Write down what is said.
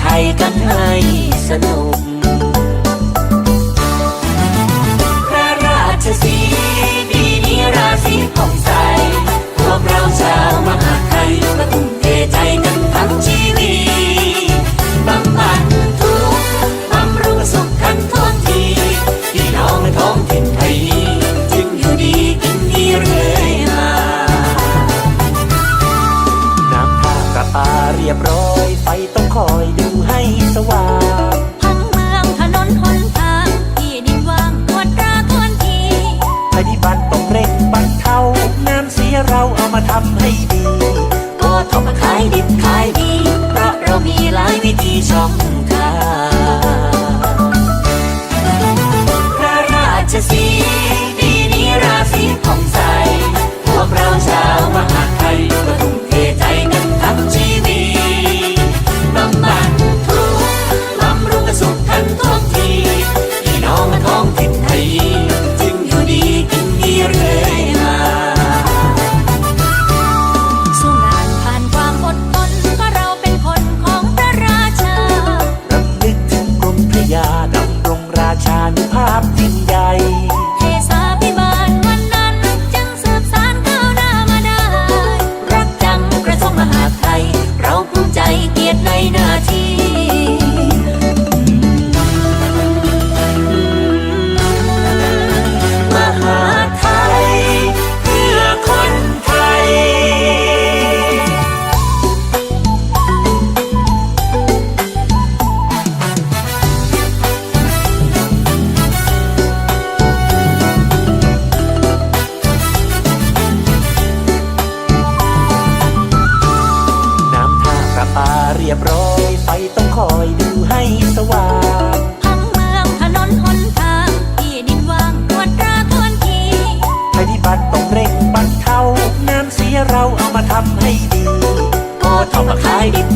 ไทยกันให้สนุก พระราชสีปีนี้ราศีผ่องใส พวกเราชาวมหาไทยมาทุ่มเทใจกันทั้งชีวิตบำบัดทุกข์บำรุงสุขกันทั่วทีพี่น้องในท้องถิ่นไทยจึงอยู่ดีกินดีเรื่อยมาน้ำท่าประปาเรียบร้อย ต้องคอยดูให้สว่างทั้งเมืองถนนหนทางที่ดินว่างตรวจตราทวนทีปฏิบัติต้องเร่งบรรเทาน้ำเสียเราเอามาทำให้ รียบร้อยไฟต้องคอยดูให้สว่างทั้งเมืองถนนหนทางที่ดินว่างตรวจตราทวนทีปฏิบัติต้องเร่งบรรเทาน้ำเสียเราเอามาทำให้ดีก็ทำมาขายดิบ